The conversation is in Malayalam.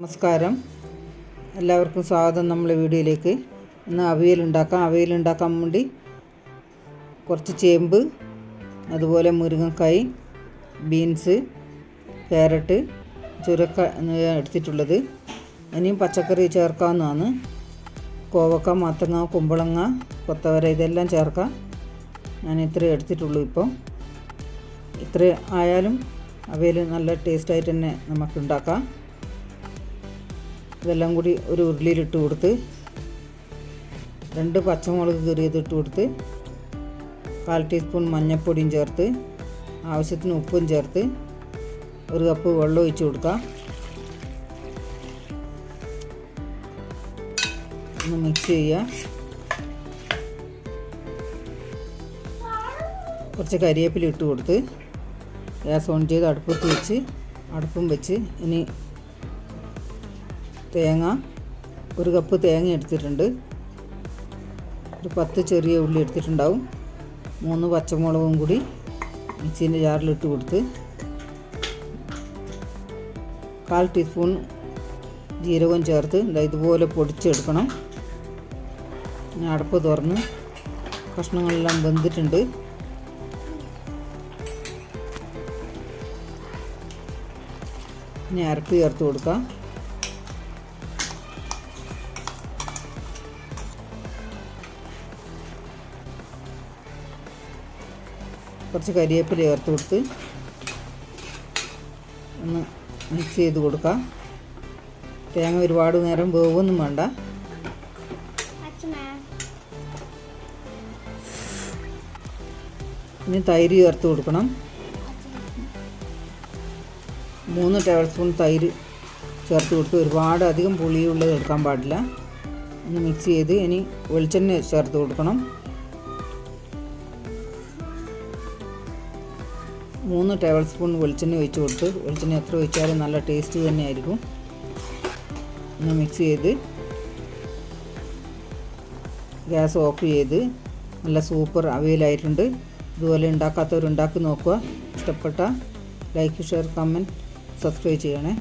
നമസ്കാരം. എല്ലാവർക്കും സ്വാഗതം നമ്മളെ വീഡിയോയിലേക്ക്. ഇന്ന് അവിയൽ ഉണ്ടാക്കാം. അവിയൽ ഉണ്ടാക്കാൻ വേണ്ടി കുറച്ച് ചേമ്പ് അതുപോലെ മുരുങ്ങക്കായ് ബീൻസ് ക്യാരറ്റ് ചുരക്ക എടുത്തിട്ടുള്ളത്. ഇനിയും പച്ചക്കറി ചേർക്കാവുന്നതാണ്. കോവക്ക മാത്തങ്ങ കുമ്പളങ്ങ കൊത്തവര ഇതെല്ലാം ചേർക്കാം. ഞാൻ ഇത്രയും എടുത്തിട്ടുള്ളൂ ഇപ്പോൾ. ഇത്ര ആയാലും അവയിൽ നല്ല ടേസ്റ്റായിട്ട് തന്നെ നമുക്ക് ഉണ്ടാക്കാം. ഇതെല്ലാം കൂടി ഒരു ഉരുളിയിലിട്ട് കൊടുത്ത് രണ്ട് പച്ചമുളക് കീറിയതിട്ട് കൊടുത്ത് കാൽ ടീസ്പൂൺ മഞ്ഞൾപ്പൊടിയും ചേർത്ത് ആവശ്യത്തിന് ഉപ്പും ചേർത്ത് ഒരു കപ്പ് വെള്ളം ഒഴിച്ച് കൊടുക്കാം ഒന്ന് മിക്സ് ചെയ്യുക. കുറച്ച് കരിവേപ്പില ഇട്ട് കൊടുത്ത് ഗ്യാസ് ഓൺ ചെയ്ത് അടുപ്പത്ത് വെച്ച് അടുപ്പും വെച്ച് ഇനി തേങ്ങ ഒരു കപ്പ് തേങ്ങ എടുത്തിട്ടുണ്ട്. ഒരു പത്ത് ചെറിയ ഉള്ളി എടുത്തിട്ടുണ്ടാവും. മൂന്ന് പച്ചമുളകും കൂടി മിക്സീന്റെ ജാറിലിട്ട് കൊടുത്ത് കാൽ ടീസ്പൂൺ ജീരകം ചേർത്ത് ഇതുപോലെ പൊടിച്ചെടുക്കണം. ഞാൻ അടപ്പ് തുറന്ന് കഷ്ണങ്ങളെല്ലാം വെന്തിട്ടുണ്ട്. ഇനി അരപ്പ് ചേർത്ത് കൊടുക്കാം. കുറച്ച് കരിവേപ്പില ചേർത്ത് കൊടുത്ത് ഒന്ന് മിക്സ് ചെയ്ത് കൊടുക്കാം. തേങ്ങ ഒരുപാട് നേരം വേവൊന്നും വേണ്ട. ഇനി തൈര് ചേർത്ത് കൊടുക്കണം. മൂന്ന് ടേബിൾ സ്പൂൺ തൈര് ചേർത്ത് കൊടുത്ത് ഒരുപാട് അധികം പുളിയുള്ളത് എടുക്കാൻ പാടില്ല. ഒന്ന് മിക്സ് ചെയ്ത് ഇനി വെളിച്ചെണ്ണ ചേർത്ത് കൊടുക്കണം. മൂന്ന് ടേബിൾ സ്പൂൺ വെളിച്ചെണ്ണ ഒഴിച്ച് കൊടുത്ത് വെളിച്ചെണ്ണ എത്ര ഒഴിച്ചാലും നല്ല ടേസ്റ്റ് തന്നെയായിരിക്കും. ഒന്ന് മിക്സ് ചെയ്ത് ഗ്യാസ് ഓഫ് ചെയ്ത് നല്ല സൂപ്പർ അവൈലായിട്ടുണ്ട് ഇതുപോലെ ഉണ്ടാക്കാത്തവർ ഉണ്ടാക്കി നോക്കുക. ഇഷ്ടപ്പെട്ട ലൈക്ക് ഷെയർ കമന്റ് സബ്സ്ക്രൈബ് ചെയ്യണേ.